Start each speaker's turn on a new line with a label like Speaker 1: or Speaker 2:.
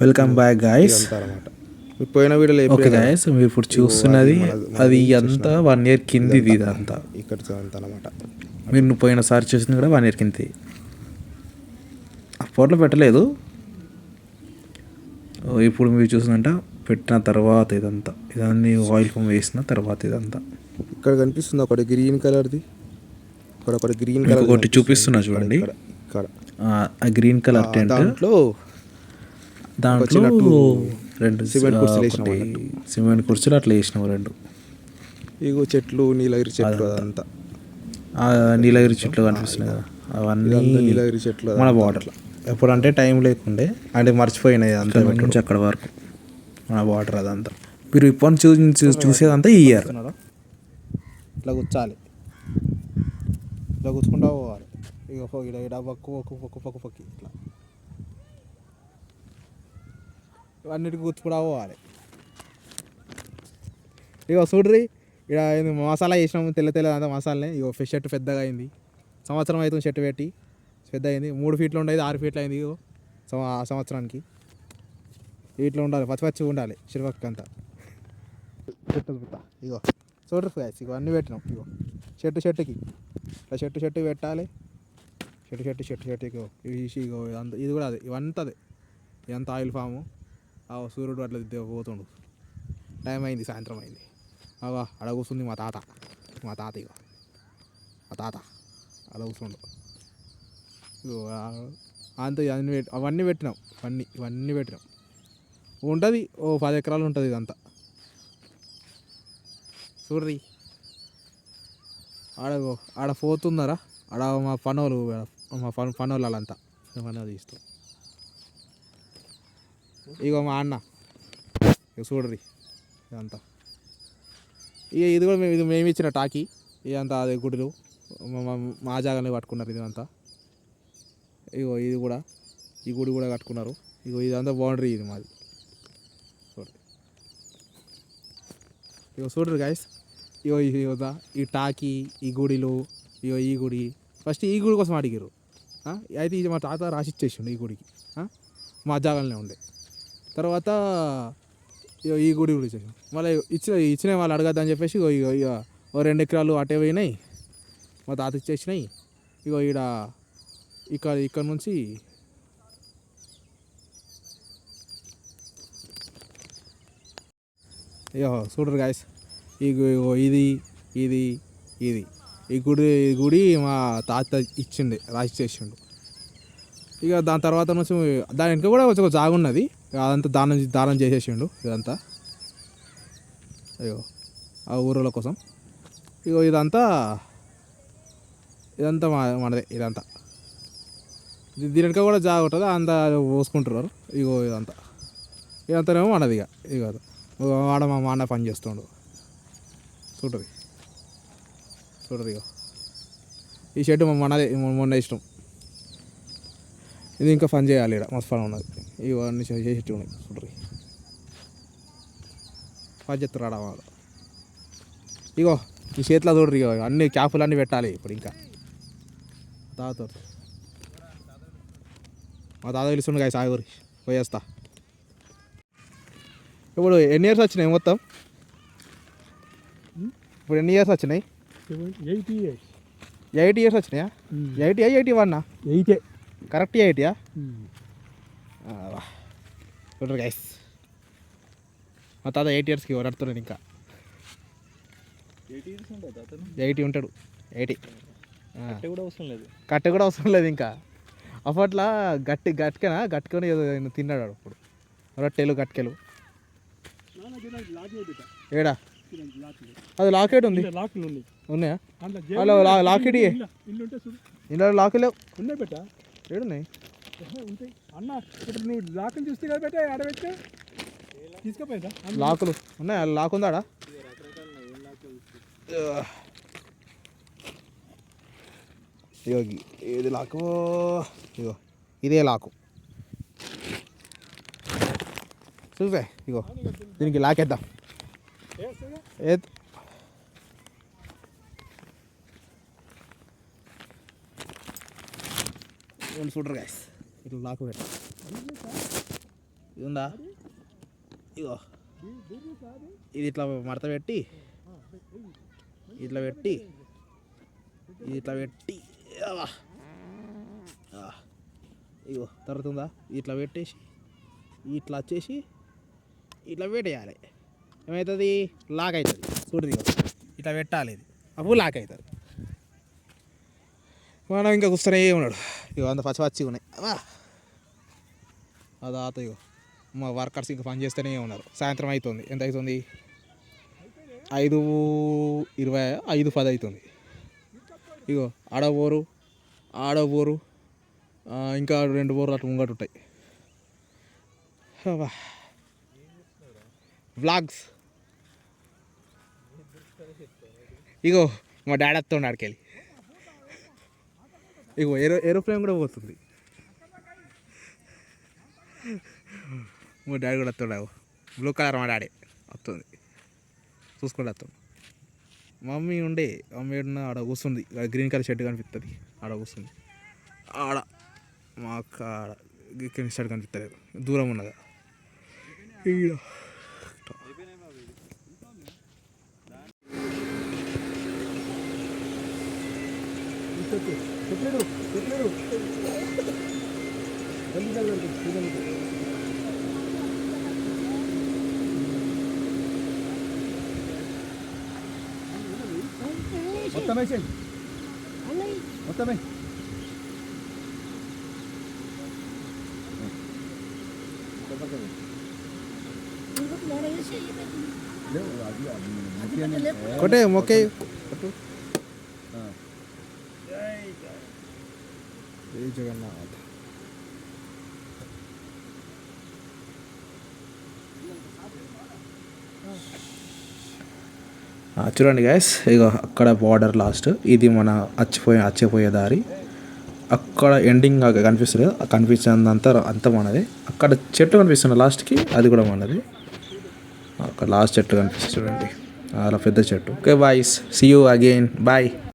Speaker 1: Welcome back guys
Speaker 2: పోయిన వీడియోలో
Speaker 1: okay guys మీరు ఇప్పుడు చూస్తున్నది అది అంతా వన్ ఇయర్ కింది ఇది ఇదంతా
Speaker 2: ఇక్కడ అంతా అనమాట
Speaker 1: మీరు నువ్వు పోయినసారి చూసింది కూడా వన్ ఇయర్ కింది. ఫోటోలో పెట్టలేదు. ఇప్పుడు మీరు చూసిందంట పెట్టిన తర్వాత ఇదంతా. ఇదన్నీ ఆయిల్ ఫోమ్ వేసిన తర్వాత ఇదంతా.
Speaker 2: ఇక్కడ కనిపిస్తుంది ఒకటి గ్రీన్ కలర్ది ఇక్కడ ఒకటి గ్రీన్ కలర్
Speaker 1: ఇంకొకటి చూపిస్తున్నా చూడండి.
Speaker 2: ఇక్కడ
Speaker 1: ఆ- గ్రీన్ కలర్ టెంట్
Speaker 2: దాంట్లో
Speaker 1: రెండు
Speaker 2: సిమెంట్ కుర్చీలు
Speaker 1: ఒకటి
Speaker 2: వేసినాం
Speaker 1: సిమెంట్ కుర్చీలు అట్లా వేసినావు రెండు.
Speaker 2: ఇగో చెట్లు నీలగిరి చెట్లు అదంతా.
Speaker 1: నీలగిరి చెట్లు కనిపిస్తున్నాయి కదా. అవన్నీ
Speaker 2: నీలగిరి చెట్లు
Speaker 1: మన బార్డర్ ఎప్పుడు అంటే టైం లేకుండే అంటే మర్చిపోయినాయి అంతా నుంచి అక్కడ వరకు. మన బార్డర్ అదంతా. మీరు ఇప్పుడు చూ చూ- చూసేదంతా ఈ ఇయర్
Speaker 2: ఇట్లా కూర్చాలి ఇట్లా కూర్చుకుంటా పోవాలి. ఇక ఇక్కడ పక్కు పక్కు పక్కు పక్కు పక్కి ఇట్లా. ఇవన్నిటికి కూడా పోవాలి. ఇక చూడ్రి ఇక్కడ మసాలా వేసినాము తెల్ల తెల్ల అంత మసాలానే. ఇగో ఫిష్ షర్ట్ పెద్దగా అయింది. సంవత్సరం అవుతుంది షర్ట్ పెట్టి పెద్ద అయింది. మూడు ఫీట్లు ఉండేది ఆరు ఫీట్లు అయింది ఇగో సంవ- ఆ సంవత్సరానికి. వీటిలో ఉండాలి పచ్చి పచ్చిగా ఉండాలి చిరుపక్క అంతా. చెట్టు ఇగో. చూడరు ఫ్యాస్ ఇగో అన్నీ పెట్టినాం ఇగో. చెట్టు చెట్టుకి ఇట్లా చెట్టు చెట్టు పెట్టాలి. చెట్టు చెట్టు చెట్టు చెట్టు ఇగో ఇగో ఇది కూడా అదే ఇవంతా అదే ఇదంతా ఆయిల్ ఫాము. ఆ సూర్యుడు అట్లా పోతుండు. టైం అయింది సాయంత్రం అయింది. అగో అడ మా తాత. మా తాత ఇక మా తాత. అడగుస్తుండు కూర్చుండు ఇగో అంత పెట్టి అవన్నీ పెట్టినాం. అవన్నీ ఇవన్నీ పెట్టినాం. ఉంటుంది ఓ పది ఎకరాలు ఉంటుంది ఇదంతా. చూడ్రి. ఆడ ఆడ పోతున్నారా? ఆడ మా పనోళ్ళు మా పన పనోళ్ళు వాళ్ళంతా. పని తీస్తాం ఇగో మా అన్న. ఇక చూడరి ఇదంతా. ఇక ఇది కూడా మేము ఇది మేము ఇచ్చిన టాకీ. ఇదంతా అదే గుడిలు. మా- మా- జాగానే పట్టుకున్నారు ఇదంతా. ఇగో ఇది కూడా ఈ గుడి కూడా కట్టుకున్నారు. ఇగో ఇదంతా బౌండరీ ఇది మాది. చూడండి ఇగో చూడరు గాయస్ ఇగో ఈ- ఈ టాకీ ఈ గుడిలు ఇగో ఈ గుడి. ఫస్ట్ ఈ గుడి కోసం అడిగారు అయితే ఇది మా తాత రాసిచ్చేసిండు ఈ గుడికి. మా జాగాలనే ఉండే. తర్వాత ఇగో ఈ గుడి కూడా ఇచ్చేసాం మళ్ళీ ఇచ్చిన ఇచ్చిన వాళ్ళు అడగద్దని చెప్పేసి ఇగో ఇగో ఇక ఓ రెండు ఎకరాలు అటే పోయినాయి. మా తాత ఇచ్చేసినాయి. ఇగో ఈడ ఇక్కడ ఇక్కడ నుంచి ఇగో చూడరు గాయస్ ఇగో ఇది ఇది ఇది. ఈ గుడి ఈ గుడి మా తాత ఇచ్చిండే రాసి చేసిండు. ఇక దాని తర్వాత నుంచి దాని వెనుక కూడా కొంచెం జాగున్నది. అదంతా దానం దానం చేసేసిండు ఇదంతా. అయ్యో ఆ ఊరుల కోసం. ఇగో ఇదంతా ఇదంతా మా మనదే ఇదంతా. దీనిక దీని కూడా జాగ ఉంటుంది అంతా పోసుకుంటున్నారు ఇగో ఇదంతా. ఇదంతానేమో మనది ఇక ఇక వాడ మా మా అన్న పని చేస్తుండు. చూడరు చూడరు ఇక ఈ షర్ట్ మా మనదే మొన్న ఇష్టం. ఇది ఇంకా పని చేయాలి ఇక్కడ మస్తు పని ఉన్నది. ఇవన్నీ చే- చేసేట్టు ఉన్నాయి చూడరు ఆడ వాళ్ళు ఇగో ఈ చేతిలో చూడరు ఇగో అన్ని క్యాపులు అన్నీ పెట్టాలి ఇప్పుడు ఇంకా తాత మా తాత పిలుస్తుండు గాయ సాగురి పోయేస్తా ఇప్పుడు ఎన్ని ఇయర్స్ వచ్చినాయి మొత్తం ఇప్పుడు ఎన్ని ఇయర్స్ వచ్చినాయి
Speaker 3: ఎయిటీ ఇయర్స్
Speaker 2: ఎయిట్ ఇయర్స్ వచ్చినాయా ఎయిటీ ఎయిటీ వన్నా
Speaker 3: ఎయిటే
Speaker 2: కరెక్ట్ ఎయిటీయా చూడరు గైస్ మా తాత ఎయిట్ ఇయర్స్కి ఓడాడుతున్నాడు ఇంకా.
Speaker 3: ఎయిటీ
Speaker 2: ఉంటాడు ఎయిటీ
Speaker 3: కూడా అవసరం లేదు.
Speaker 2: కట్టె కూడా అవసరం లేదు ఇంకా. అప్పట్లో గట్టి గట్టికనా? గట్టుకొని ఏదో తిన్నాడు వాడు ఇప్పుడు. రొట్టెలు గట్కెలు. ఏడా? అది లాకెట్ ఉంది.
Speaker 3: ఉన్నాయి?
Speaker 2: లాకెట్.
Speaker 3: ఇల్లు-
Speaker 2: ఇంట్లో లాకెట్ లేవు.
Speaker 3: ఉన్నాయి
Speaker 2: ఏడున్నాయి?
Speaker 3: ఉంటాయి అన్న ఇప్పుడు నువ్వు లాకులు చూస్తే కదా పెట్టా ఆడ పెట్టే. తీసుకుపోయిందా?
Speaker 2: లాకులు. ఉన్నాయా లాక్ ఉందా ఇగో ఏది లాకు? ఇగో ఇదే లాకు. చూసే ఇగో దీనికి లాకేద్దాం. ఏ చూడరు గాయస్ ఇట్లా లాక్ పెట్ట.
Speaker 1: ఇది ఉందా ఇగో ఇది ఇట్లా మడత పెట్టి ఇట్లా పెట్టి ఇది ఇట్లా పెట్టి ఇగో తర్వాత ఉందా ఇట్లా పెట్టేసి ఇట్లా వచ్చేసి ఇట్లా పెట్టేయాలి. ఏమవుతుంది లాక్ అవుతుంది. చూడు ఇట్లా పెట్టాలి ఇది. అప్పుడు లాక్ అవుతుంది. మనం ఇంకా కూర్చొని ఉన్నాడు. ఇగో అంత పచ్చి పచ్చిగా ఉన్నాయి. అది ఆతయో మా వర్కర్స్ ఇంకా పని చేస్తూనే ఉన్నారు. సాయంత్రం అవుతుంది ఎంత అవుతుంది ఐదు ఇరవై ఐదు పది అవుతుంది ఇగో ఆడ బోరు ఆడ బోరు ఇంకా రెండు బోర్లు అటు ముంగట ఉంటాయి. వ్లాగ్స్. ఇగో మా డాడీ వస్తుండే ఆడికెళ్ళి. ఇగో ఏరో ఏరోప్లేన్ కూడా పోతుంది. మా డాడీ కూడా వస్తాడు బ్లూ కలర్ మా డాడీ. వస్తుంది. చూసుకుంటూ వస్తాడు మమ్మీ ఉండే. మమ్మీ ఉన్న ఆడ కూర్చుంది గ్రీన్ కలర్ షర్ట్ కనిపిస్తుంది ఆడ కూర్చుంది ఆడ. మా అక్క ఆడ గ్రీన్ షర్ట్ కనిపిస్తలేదు దూరం ఉన్నదా ఈడ.
Speaker 4: మొత్తం వేసేయి మొత్తం వేయి
Speaker 1: కొట్టే మొక్కే జై జగన్నాథ్ ఆ, చూడండి గ్యాస్ ఇక అక్కడ బార్డర్ లాస్ట్ ఇది మన అచ్చిపోయే అచ్చిపోయే దారి. అక్కడ ఎండింగ్ కనిపిస్తుంది కనిపించినంత అంత మనది. అక్కడ చెట్టు కనిపిస్తుంది లాస్ట్కి అది కూడా మనది. అక్కడ లాస్ట్ చెట్టు కనిపిస్తుంది చూడండి. అలా పెద్ద చెట్టు. Okay boys see you again bye